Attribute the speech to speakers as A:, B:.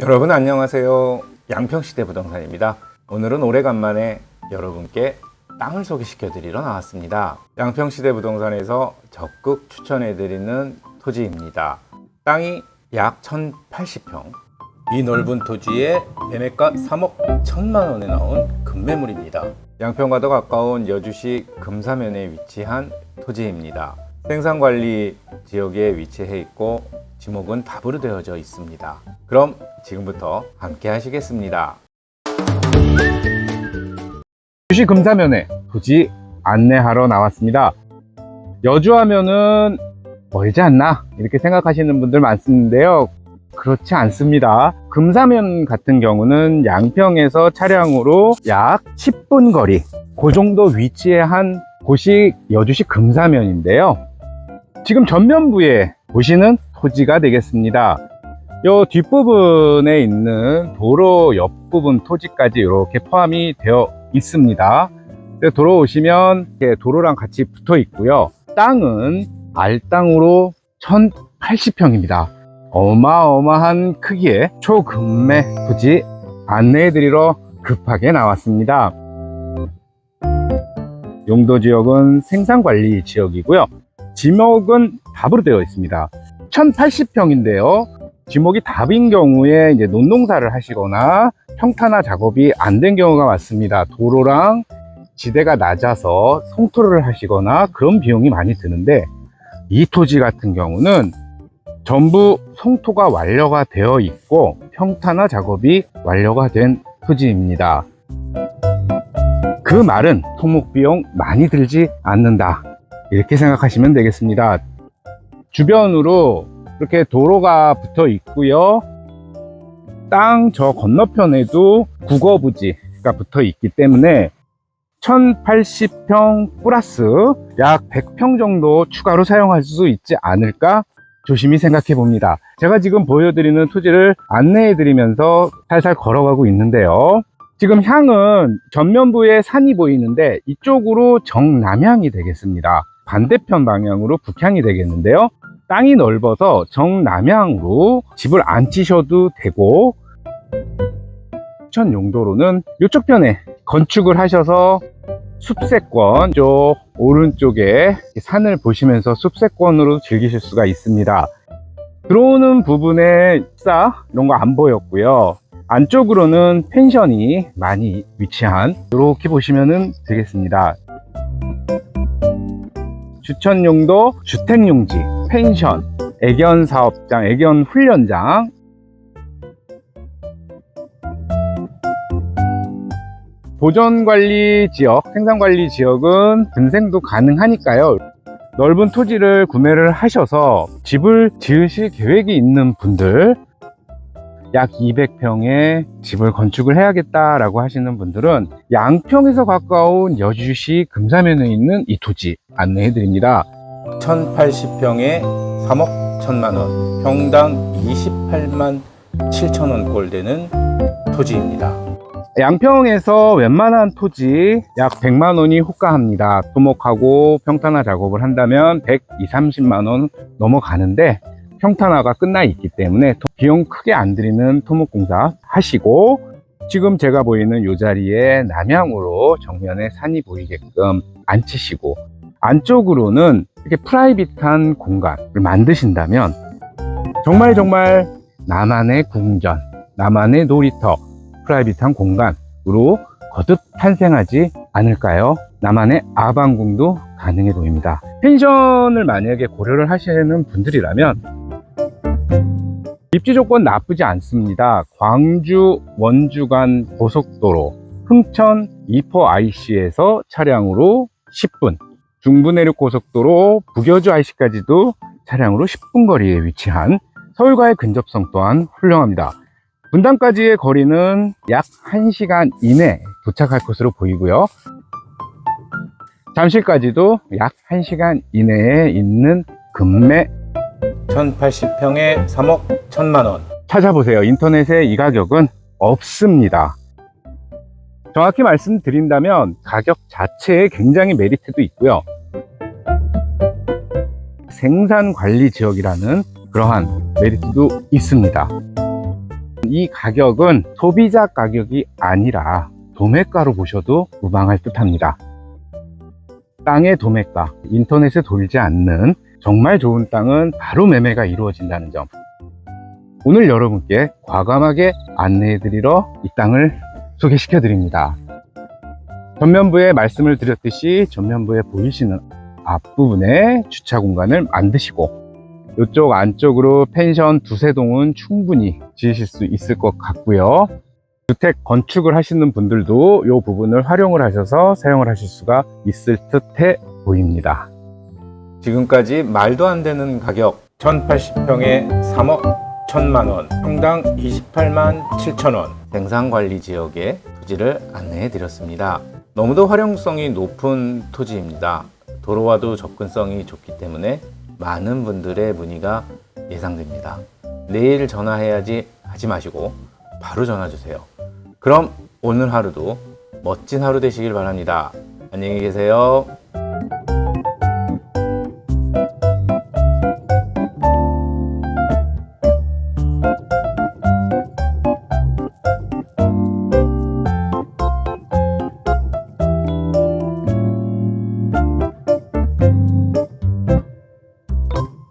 A: 여러분 안녕하세요. 양평시대 부동산입니다. 오늘은 오래간만에 여러분께 땅을 소개시켜 드리러 나왔습니다. 양평시대 부동산에서 적극 추천해 드리는 토지입니다. 땅이 약 1080평. 이 넓은 토지에 매매가 3억 1천만 원에 나온 금매물입니다. 양평과도 가까운 여주시 금사면에 위치한 토지입니다. 생산관리 지역에 위치해 있고 지목은 답으로 되어져 있습니다. 그럼 지금부터 함께 하시겠습니다. 주시 금사면에 토지 안내하러 나왔습니다. 여주하면은 멀지 않나 이렇게 생각하시는 분들 많습니다요. 그렇지 않습니다. 금사면 같은 경우는 양평에서 차량으로 약 10분 거리, 그 정도 위치에 한 곳이 여주시 금사면인데요. 지금 전면부에 보시는 토지가 되겠습니다. 요 뒷부분에 있는 도로 옆부분 토지까지 이렇게 포함이 되어 있습니다. 근데 들어오시면 이렇게 도로랑 같이 붙어 있고요. 땅은 알땅으로 1080평입니다. 어마어마한 크기의 초금매 토지 안내해 드리러 급하게 나왔습니다. 용도 지역은 생산관리 지역이고요. 지목은 답으로 되어 있습니다. 1080평인데요. 지목이 답인 경우에 이제 논농사를 하시거나 평탄화 작업이 안 된 경우가 많습니다. 도로랑 지대가 낮아서 송토를 하시거나 그런 비용이 많이 드는데 이 토지 같은 경우는 전부 송토가 완료가 되어 있고 평탄화 작업이 완료가 된 토지입니다. 그 말은 토목 비용 많이 들지 않는다. 이렇게 생각하시면 되겠습니다. 주변으로 이렇게 도로가 붙어 있고요. 땅 저 건너편에도 국어부지가 붙어 있기 때문에 1080평 플러스 약 100평 정도 추가로 사용할 수 있지 않을까 조심히 생각해 봅니다. 제가 지금 보여드리는 토지를 안내해 드리면서 살살 걸어가고 있는데요. 지금 향은 전면부에 산이 보이는데 이쪽으로 정남향이 되겠습니다. 반대편 방향으로 북향이 되겠는데요. 땅이 넓어서 정남향으로 집을 안 치셔도 되고 추천 용도로는 이쪽 편에 건축을 하셔서 숲세권 쪽 오른쪽에 산을 보시면서 숲세권으로 즐기실 수가 있습니다. 들어오는 부분에 싸 이런 거 안 보였고요. 안쪽으로는 펜션이 많이 위치한 이렇게 보시면 되겠습니다. 추천 용도 주택용지, 펜션, 애견 사업장, 애견 훈련장, 보존관리 지역, 생산관리 지역은 분생도 가능하니까요. 넓은 토지를 구매를 하셔서 집을 지으실 계획이 있는 분들, 약 200평의 집을 건축을 해야겠다라고 하시는 분들은 양평에서 가까운 여주시 금사면에 있는 이 토지 안내해 드립니다. 1080평에 3억 1천만 원, 평당 28만 7천 원꼴 되는 토지입니다. 양평에서 웬만한 토지 약 100만 원이 호가합니다. 토목하고 평탄화 작업을 한다면 120, 30만 원 넘어가는데 평탄화가 끝나 있기 때문에 비용 크게 안 들이는 토목공사 하시고 지금 제가 보이는 이 자리에 남향으로 정면에 산이 보이게끔 앉히시고 안쪽으로는 이렇게 프라이빗한 공간을 만드신다면 정말 정말 나만의 궁전, 나만의 놀이터, 프라이빗한 공간으로 거듭 탄생하지 않을까요? 나만의 아방궁도 가능해 보입니다. 펜션을 만약에 고려를 하시는 분들이라면 입지 조건 나쁘지 않습니다. 광주 원주 간 고속도로 흥천 2포 IC에서 차량으로 10분 중부내륙 고속도로 북여주 IC까지도 차량으로 10분 거리에 위치한 서울과의 근접성 또한 훌륭합니다. 분당까지의 거리는 약 1시간 이내 도착할 것으로 보이고요. 잠실까지도 약 1시간 이내에 있는 금매 1080평에 3억 1천만 원 찾아보세요. 인터넷에 이 가격은 없습니다. 정확히 말씀드린다면 가격 자체에 굉장히 메리트도 있고요. 생산 관리 지역이라는 그러한 메리트도 있습니다. 이 가격은 소비자 가격이 아니라 도매가로 보셔도 무방할 듯 합니다. 땅의 도매가, 인터넷에 돌지 않는 정말 좋은 땅은 바로 매매가 이루어진다는 점. 오늘 여러분께 과감하게 안내해 드리러 이 땅을 소개시켜 드립니다. 전면부에 말씀을 드렸듯이 전면부에 보이시는 앞부분에 주차 공간을 만드시고 이쪽 안쪽으로 펜션 두세 동은 충분히 지으실 수 있을 것 같고요. 주택 건축을 하시는 분들도 이 부분을 활용을 하셔서 사용을 하실 수가 있을 듯해 보입니다. 지금까지 말도 안 되는 가격 1080평에 3억 1천만 원, 평당 28만 7천 원 생산관리 지역의 토지를 안내해 드렸습니다. 너무도 활용성이 높은 토지입니다. 도로와도 접근성이 좋기 때문에 많은 분들의 문의가 예상됩니다. 내일 전화해야지 하지 마시고 바로 전화 주세요. 그럼 오늘 하루도 멋진 하루 되시길 바랍니다. 안녕히 계세요.